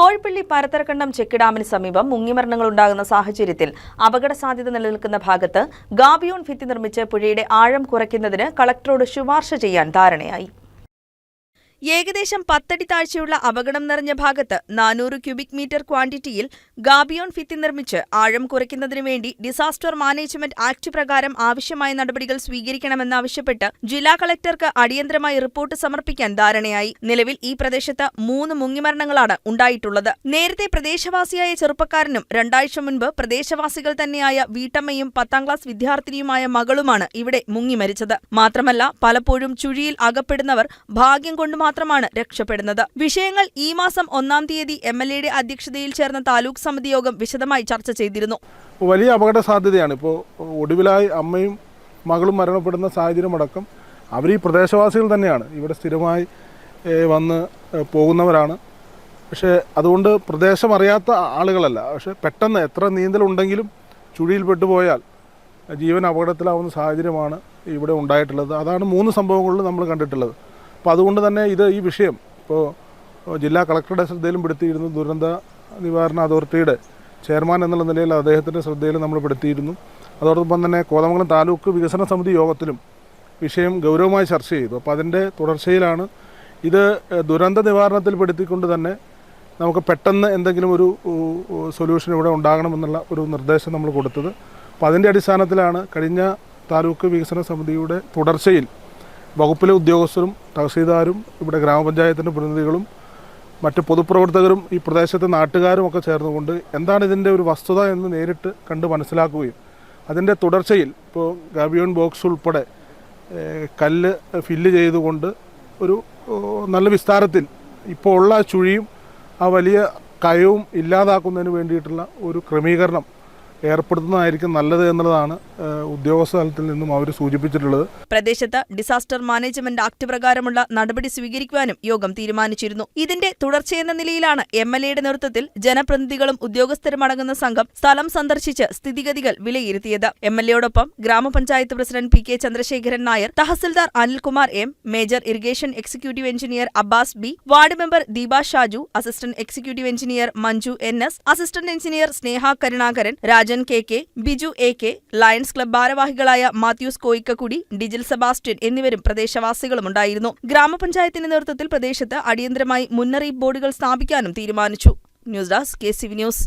Kozhippally പരത്തരക്കണ്ടം check ഡാമിന് സമീപം മുങ്ങിമരണങ്ങൾ ഉണ്ടാകുന്ന സാഹചര്യത്തിൽ അപകട സാധ്യത നിലനിൽക്കുന്ന ഭാഗത്ത് ഗാബിയോൺ ഭിത്തി നിർമ്മിച്ച് പുഴയുടെ ആഴം കുറയ്ക്കുന്നതിന് കളക്ടറോട് ശുപാർശ ചെയ്യാൻ ധാരണയായി. ഏകദേശം പത്തടി താഴ്ചയുള്ള അപകടം നിറഞ്ഞ ഭാഗത്ത് നാനൂറ് ക്യൂബിക് മീറ്റർ ക്വാണ്ടിറ്റിയിൽ ഗാബിയോൺ ഫിത്തി നിർമ്മിച്ച് ആഴം കുറയ്ക്കുന്നതിനു വേണ്ടി ഡിസാസ്റ്റർ മാനേജ്മെന്റ് ആക്ട് പ്രകാരം ആവശ്യമായ നടപടികൾ സ്വീകരിക്കണമെന്നാവശ്യപ്പെട്ട് ജില്ലാ കളക്ടർക്ക് അടിയന്തരമായി റിപ്പോർട്ട് സമർപ്പിക്കാൻ ധാരണയായി. നിലവിൽ ഈ പ്രദേശത്ത് മൂന്ന് മുങ്ങിമരണങ്ങളാണ് ഉണ്ടായിട്ടുള്ളത്. നേരത്തെ പ്രദേശവാസിയായ ചെറുപ്പക്കാരനും രണ്ടാഴ്ച മുൻപ് പ്രദേശവാസികൾ തന്നെയായ വീട്ടമ്മയും പത്താം ക്ലാസ് വിദ്യാർത്ഥിനിയുമായ മകളുമാണ് ഇവിടെ മുങ്ങി മരിച്ചത്. മാത്രമല്ല പലപ്പോഴും ചുഴിയിൽ അകപ്പെടുന്നവർ ഭാഗ്യം കൊണ്ട് മാത്രമാണ് രക്ഷപ്പെടുന്നത്. വിഷയങ്ങൾ ഈ മാസം ഒന്നാം തീയതി എം എൽ എയുടെ അധ്യക്ഷതയിൽ ചേർന്ന താലൂക്ക് സമിതി യോഗം വിശദമായി ചർച്ച ചെയ്തിരുന്നു. വലിയ അപകട സാധ്യതയാണ് ഇപ്പോൾ ഒടുവിലായി അമ്മയും മകളും മരണപ്പെടുന്ന സാഹചര്യമടക്കം അവർ ഈ പ്രദേശവാസികൾ തന്നെയാണ്. ഇവിടെ സ്ഥിരമായി വന്ന് പോകുന്നവരാണ്. പക്ഷേ അതുകൊണ്ട് പ്രദേശം അറിയാത്ത ആളുകളല്ല. പക്ഷേ പെട്ടെന്ന് എത്ര നീന്തലുണ്ടെങ്കിലും ചുഴിയിൽ പെട്ടുപോയാൽ ജീവൻ അപകടത്തിലാവുന്ന സാഹചര്യമാണ് ഇവിടെ ഉണ്ടായിട്ടുള്ളത്. അതാണ് മൂന്ന് സംഭവങ്ങളിൽ നമ്മൾ കണ്ടിട്ടുള്ളത്. അപ്പോൾ അതുകൊണ്ട് തന്നെ ഇത് ഈ വിഷയം ഇപ്പോൾ ജില്ലാ കളക്ടറുടെ ശ്രദ്ധയിലും പെടുത്തിയിരുന്നു. ദുരന്ത നിവാരണ അതോറിറ്റിയുടെ ചെയർമാൻ എന്നുള്ള നിലയിൽ അദ്ദേഹത്തിന്റെ ശ്രദ്ധയിൽ നമ്മൾ പെടുത്തിയിരുന്നു. അതോടൊപ്പം തന്നെ കോതമംഗലം താലൂക്ക് വികസന സമിതി യോഗത്തിലും വിഷയം ഗൗരവമായി ചർച്ച ചെയ്തു. അപ്പോൾ അതിന്റെ തുടർച്ചയിലാണ് ഇത് ദുരന്ത നിവാരണത്തിൽ പെടുത്തിക്കൊണ്ട് തന്നെ നമുക്ക് പെട്ടെന്ന് എന്തെങ്കിലും ഒരു സൊല്യൂഷൻ ഇവിടെ ഉണ്ടാകണമെന്നുള്ള ഒരു നിർദ്ദേശം നമ്മൾ കൊടുത്തത്. അപ്പോൾ അതിന്റെ അടിസ്ഥാനത്തിലാണ് കഴിഞ്ഞ താലൂക്ക് വികസന സമിതിയുടെ തുടർച്ചയിൽ വകുപ്പിലെ ഉദ്യോഗസ്ഥരും തഹസീൽദാരും ഇവിടെ ഗ്രാമപഞ്ചായത്തിന്റെ പ്രതിനിധികളും മറ്റ് പൊതുപ്രവർത്തകരും ഈ പ്രദേശത്തെ നാട്ടുകാരും ഒക്കെ ചേർന്നുകൊണ്ട് എന്താണ് ഇതിന്റെ ഒരു വസ്തുത എന്ന് നേരിട്ട് കണ്ട് മനസ്സിലാക്കുകയും അതിന്റെ തുടർച്ചയിൽ ഇപ്പോൾ ഗാബിയോൺ ബോക്സ് ഉൾപ്പെടെ കല്ല് ഫില്ല് ചെയ്തുകൊണ്ട് ഒരു നല്ല വിസ്താരത്തിൽ ഇപ്പോൾ ഉള്ള ചുഴിയും ആ വലിയ കയവും ഇല്ലാതാക്കുന്നതിന് വേണ്ടിയിട്ടുള്ള ഒരു ക്രമീകരണം ഏർപ്പെടുത്തുന്നതായിരിക്കും നല്ലത് എന്നുള്ളതാണ് നിന്നും അവർ സൂചിപ്പിച്ചിട്ടുള്ളത്. പ്രദേശത്ത് ഡിസാസ്റ്റർ മാനേജ്മെന്റ് ആക്ട് പ്രകാരമുള്ള നടപടി സ്വീകരിക്കുവാനും യോഗം തീരുമാനിച്ചിരുന്നു. ഇതിന്റെ തുടർച്ചയെന്ന നിലയിലാണ് എം എൽ എയുടെ നേതൃത്വത്തിൽ ജനപ്രതിനിധികളും ഉദ്യോഗസ്ഥരും അടങ്ങുന്ന സംഘം സ്ഥലം സന്ദർശിച്ച് സ്ഥിതിഗതികൾ വിലയിരുത്തിയത്. എം എൽ എയോടൊപ്പം ഗ്രാമപഞ്ചായത്ത് president P K Chandrasekharan Nair tahsildar Anilkumar M major irrigation executive engineer Abbas B ward member Deepa Shaju assistant executive engineer Manju N S assistant engineer Sneha Karunakaran Rajan K K Biju A K Lions club ഭാരവാഹികളായ Mathews കോയിക്കക്കുടി Dijil Sebastian എന്നിവരും പ്രദേശവാസികളും ഉണ്ടായിരുന്നു. ഗ്രാമപഞ്ചായത്തിന്റെ നേതൃത്വത്തിൽ പ്രദേശത്ത് അടിയന്തരമായി മുന്നറിയിപ്പ് ബോർഡുകൾ സ്ഥാപിക്കാനും തീരുമാനിച്ചു. News desk K C V news.